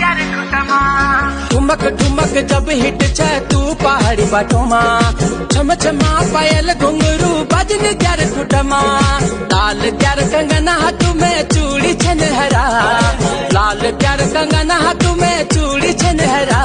खुटमा ठुमक ठुमक जब हिट छ तू पहाड़ी बाटोमा छम छमा पायल घुंगरू बजन त्यार ठुटमा लाल प्यार कंगना हाथ में चूड़ी छन हरा। लाल प्यार कंगना हाथ में चूड़ी छन हरा।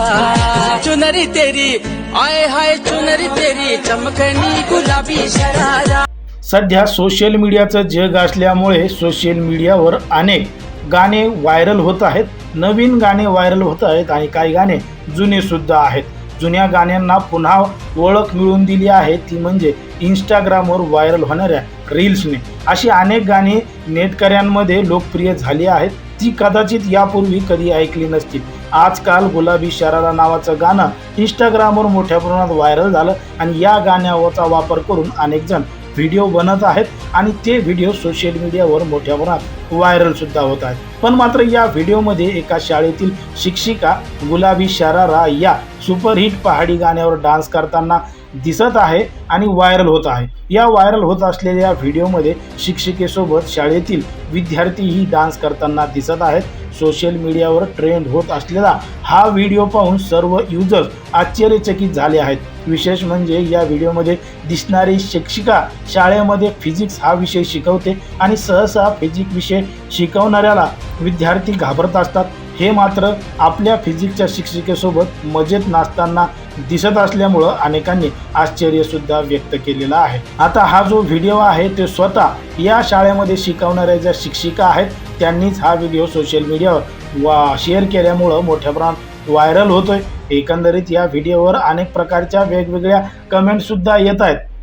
चुनरी तेरी आए हाय चुनरी तेरी चमकनी गुलाबी शरारा। सध्या सोशल मीडियाचं जग असल्यामुळे सोशल मीडियावर अनेक गाणे व्हायरल होत आहेत नवीन गाणे व्हायरल होत आहेत आणि काही गाणे जुने सुद्धा आहेत. जुन्या गाण्यांना पुन्हा ओळख मिळवून दिली आहे. ती म्हणजे इंस्टाग्रामवर व्हायरल होणाऱ्या रील्सने. अशी अनेक गाणी नेटकऱ्यांमध्ये लोकप्रिय झाली आहेत. ती कदाचित यापूर्वी कधी ऐकली नसतील. आजकाल गुलाबी शरारा नावाचं गाणं इंस्टाग्रामवर मोठ्या प्रमाणात व्हायरल झालं आणि या गाण्याचा वापर करून अनेक जण व्हिडिओ बनत आहेत आणि ते व्हिडिओ सोशल मीडियावर मोठ्या प्रमाणात व्हायरल सुद्धा होत आहेत पण मात्र या व्हिडिओमध्ये एका शाळेतील शिक्षिका गुलाबी शरारा या सुपरहिट पहाडी गाण्यावर डान्स करताना दिसत आहे आणि व्हायरल होत आहे. या व्हायरल होत असलेल्या व्हिडिओमध्ये शिक्षिकेसोबत शाळेतील विद्यार्थीही डान्स करताना दिसत आहेत. सोशल मीडियावर ट्रेंड होत असलेला हा व्हिडिओ पाहून सर्व युजर्स आश्चर्यचकित झाले आहेत. विशेष म्हणजे या व्हिडिओमध्ये दिसणारी शिक्षिका शाळेमध्ये फिजिक्स हा विषय शिकवते आणि सहसा फिजिक्स विषय शिकवणाऱ्याला विद्यार्थी घाबरत असतात. हे मात्र आपल्या फिजिक्सच्या शिक्षिकेसोबत मजेत नाचताना दिसत असल्यामुळं अनेकांनी आश्चर्यसुद्धा व्यक्त केलेलं आहे. आता हा जो व्हिडिओ आहे ते स्वतः या शाळेमध्ये शिकवणाऱ्या ज्या शिक्षिका आहेत त्यांनीच हा व्हिडिओ सोशल मीडियावर वा शेअर केल्यामुळं मोठ्या प्रमाणात व्हायरल होतोय. एकंदरीत या व्हिडिओवर अनेक प्रकारच्या वेगवेगळ्या कमेंटसुद्धा येत आहेत.